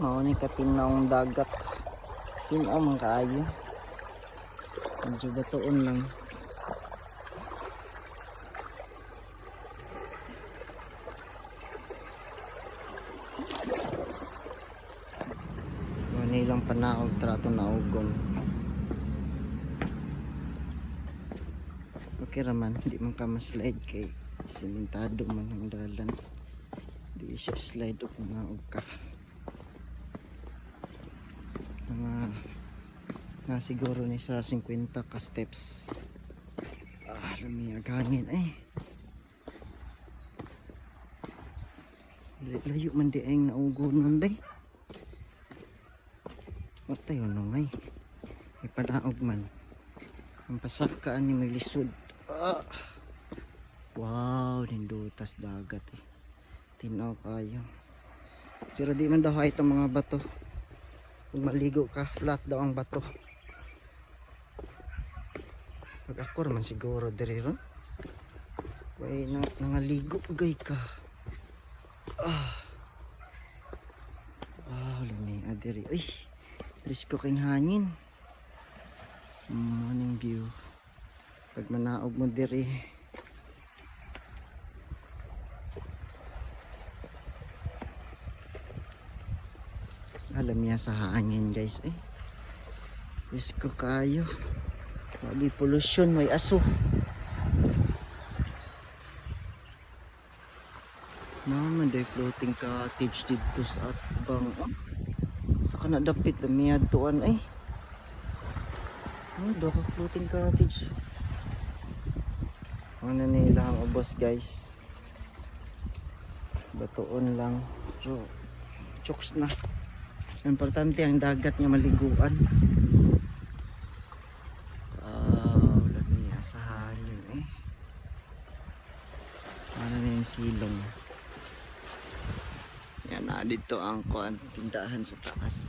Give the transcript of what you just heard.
mao ni katinawang dagat. Tinaw man kaayo. Medyo batoon lang. Mao lang panaog trato na ugong. Okay raman, hindi man ka ma-slide kay simentado man ang dalan. Di siya slide up mga ugka. Mga na siguro ni sa 50 ka steps. Ah, lumiyag hangin eh. Layo- man di ay naugunan day. Matay ano ngay. Ipanaog man. Ang pasakaan ni may lisod. Ah. Wow, nindutas dagat eh. Tinaw kayo. Pero di man daw hay itong mga bato. Kung maligo ka, flat daw ang bato. Pag ako naman siguro diri ron. Kaya nang, nangaligo gay ka. Ah. Wow, lumi adiri. Uy, risko kayong hangin. Morning view. Pag manaog mo diri. Alam niya sa hangin guys eh. Risko kayo. Wagi pollution, may aso. Mama, day floating cottage dito sa atbang. Oh. Sa kanadapit, lamiyad tuan ay. Oh, doka floating cottage. Ano nila ang ubos guys. Batoon lang. So, chokes na. Importante ang dagat niya maliguan. Wow, lamiya sa hangin eh. Ano na yung silong. Yan na, dito ang kuan tindahan sa taas.